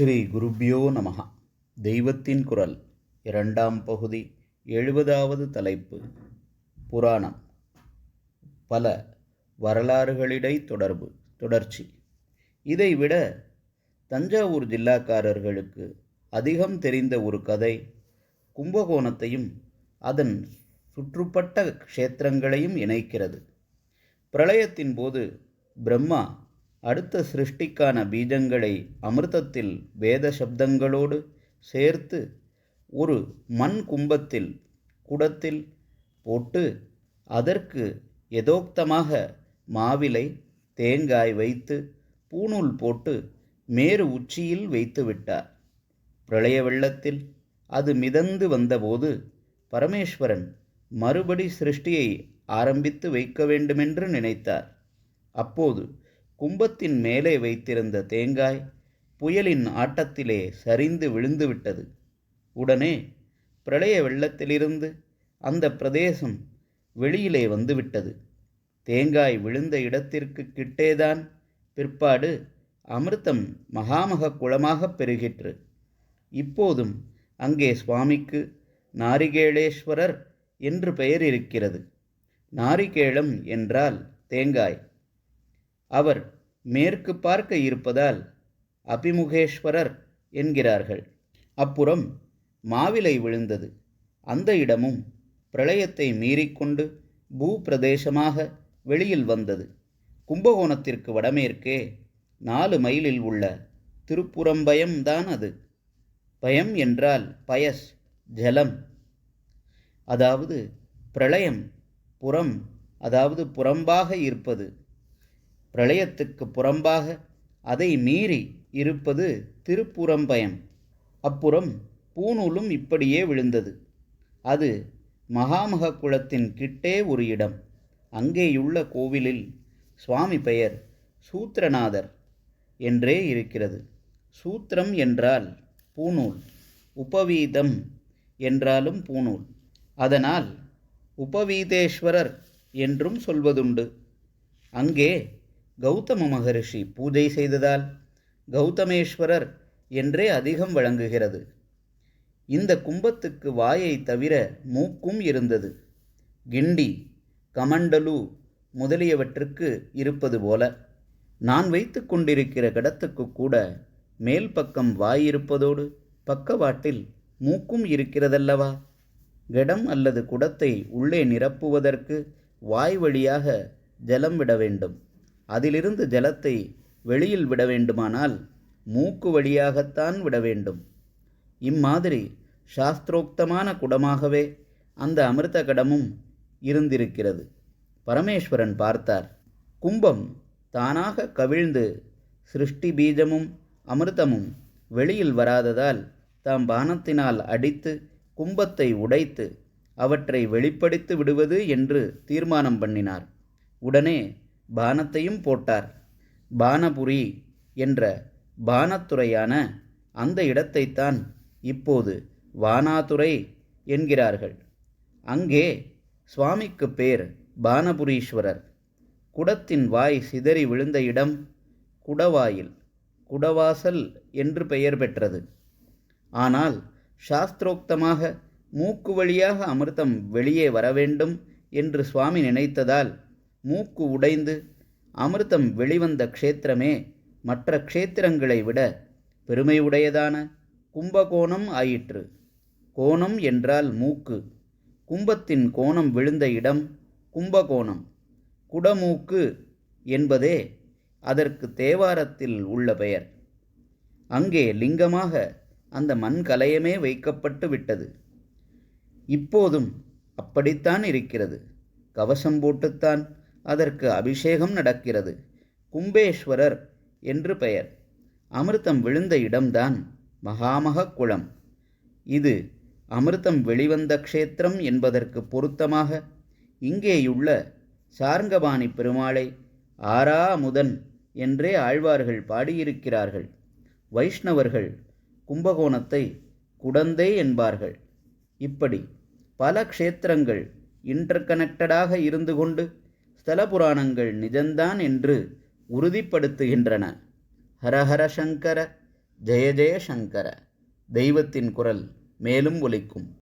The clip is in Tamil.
ஸ்ரீ குருபியோ நமகா தெய்வத்தின் குரல் இரண்டாம் பகுதி எழுபதாவது தலைப்பு. புராணம். பல வரலாறுகளிடை தொடர்பு தொடர்ச்சி. இதைவிட தஞ்சாவூர் ஜில்லாக்காரர்களுக்கு அதிகம் தெரிந்த ஒரு கதை கும்பகோணத்தையும் அதன் சுற்றுப்பட்ட க்ஷேத்திரங்களையும் இணைக்கிறது. பிரளயத்தின் போது பிரம்மா அடுத்த சிருஷ்டிக்கான பீஜங்களை அமிர்தத்தில் வேத சப்தங்களோடு சேர்த்து ஒரு மண் கும்பத்தில் குடத்தில் போட்டு அதற்கு எதோக்தமாக மாவிலை தேங்காய் வைத்து பூணூல் போட்டு மேறு உச்சியில் வைத்து விட்டார். பிரளய வெள்ளத்தில் அது மிதந்து வந்தபோது பரமேஸ்வரன் மறுபடி சிருஷ்டியை ஆரம்பித்து வைக்க வேண்டுமென்று நினைத்தார். அப்போது கும்பத்தின் மேலே வைத்திருந்த தேங்காய் புயலின் ஆட்டத்திலே சரிந்து விழுந்துவிட்டது. உடனே பிரளய வெள்ளத்திலிருந்து அந்த பிரதேசம் வெளியிலே வந்துவிட்டது. தேங்காய் விழுந்த இடத்திற்கு கிட்டேதான் பிற்பாடு அமிர்தம் மகாமக குளமாக பெருகிற்று. இப்போதும் அங்கே சுவாமிக்கு நாரிகேளேஸ்வரர் என்று பெயர் இருக்கிறது நாரிகேளம் என்றால் தேங்காய். அவர் மேற்கு பார்க்க இருப்பதால் அபிமுகேஸ்வரர் என்கிறார்கள். அப்புறம் மாவிலை விழுந்தது. அந்த இடமும் பிரளயத்தை மீறிக்கொண்டு பூபிரதேசமாக வெளியில் வந்தது. கும்பகோணத்திற்கு வடமேற்கே நாலு மைலில் உள்ள திருப்புறம்பயம்தான் அது. பயம் என்றால் பயஸ் ஜலம். அதாவது பிரளயம் புறம் அதாவது புறம்பாக இருப்பது. பிரளயத்துக்கு புறம்பாக அதை மீறி இருப்பது திருப்புறம்பயம். அப்புறம் பூநூலும் இப்படியே விழுந்தது. அது மகாமக குளத்தின் கிட்டே ஒரு இடம். அங்கேயுள்ள கோவிலில் சுவாமி பெயர் சூத்திரநாதர் என்றே இருக்கிறது. சூத்திரம் என்றால் பூநூல் உபவீதம் என்றாலும் பூநூல். அதனால் உபவீதேஸ்வரர் என்றும் சொல்வதுண்டு. அங்கே கௌதம மகரிஷி பூஜை செய்ததால் கௌதமேஸ்வரர் என்றே அதிகம் வழங்குகிறது இந்த கும்பத்துக்கு வாயை தவிர மூக்கும் இருந்தது. கிண்டி கமண்டலு முதலியவற்றுக்கு இருப்பது போல. நான் வைத்து கொண்டிருக்கிற கடத்துக்கு கூட மேல் பக்கம் வாய் இருப்பதோடு பக்கவாட்டில் மூக்கும் இருக்கிறதல்லவா? கிடம் அல்லது குடத்தை உள்ளே நிரப்புவதற்கு வாய் வழியாக ஜலம் விட வேண்டும். அதிலிருந்து ஜலத்தை வெளியில் விட வேண்டுமானால் மூக்கு வழியாகத்தான் விட வேண்டும். இம்மாதிரி சாஸ்திரோக்தமான குடமாகவே அந்த அமிர்த கடமும் இருந்திருக்கிறது. பரமேஸ்வரன் பார்த்தார். கும்பம் தானாக கவிழ்ந்து சிருஷ்டி பீஜமும் அமிர்தமும் வெளியில் வராததால் தாம் பானத்தினால் அடித்து கும்பத்தை உடைத்து அவற்றை வெளிப்படுத்தி விடுவது என்று தீர்மானம் பண்ணினார். உடனே பானத்தையும் போட்டார். பானபுரி என்ற பானத்துறையான அந்த இடத்தைத்தான் இப்போது வானாதுரை என்கிறார்கள். அங்கே சுவாமிக்கு பேர் பானபுரீஸ்வரர். குடத்தின் வாய் சிதறி விழுந்த இடம் குடவாயில் குடவாசல் என்று பெயர் பெற்றது. ஆனால் சாஸ்திரோக்தமாக மூக்கு வழியாக அமிர்தம் வெளியே வர வேண்டும் என்று சுவாமி நினைத்ததால் மூக்கு உடைந்து அமிர்தம் வெளிவந்த க்ஷேத்திரமே மற்ற க்ஷேத்திரங்களை விட பெருமையுடையதான கும்பகோணம் ஆயிற்று. கோணம் என்றால் மூக்கு. கும்பத்தின் கோணம் விழுந்த இடம் கும்பகோணம். குடமூக்கு என்பதே அதற்கு தேவாரத்தில் உள்ள பெயர். அங்கே லிங்கமாக அந்த மண் கலையமே வைக்கப்பட்டு விட்டது. இப்போதும் அப்படித்தான் இருக்கிறது. கவசம் போட்டுத்தான் அதற்கு அபிஷேகம் நடக்கிறது. கும்பேஸ்வரர் என்று பெயர். அமிர்தம் விழுந்த இடம்தான் மகாமக குளம். இது அமிர்தம் வெளிவந்த க்ஷேத்திரம் என்பதற்கு பொருத்தமாக இங்கேயுள்ள சார்ங்கபாணி பெருமாளை ஆரா முதன் என்றே ஆழ்வார்கள் பாடியிருக்கிறார்கள். வைஷ்ணவர்கள் கும்பகோணத்தை குடந்தை என்பார்கள். இப்படி பல க்ஷேத்திரங்கள் இன்டர்கனெக்டடாக இருந்து கொண்டு ஸ்தல புராணங்கள் நிஜந்தான் என்று உறுதிப்படுத்துகின்றன. ஹரஹர சங்கர ஜெய ஜெய சங்கர. தெய்வத்தின் குரல் மேலும் ஒலிக்கும்.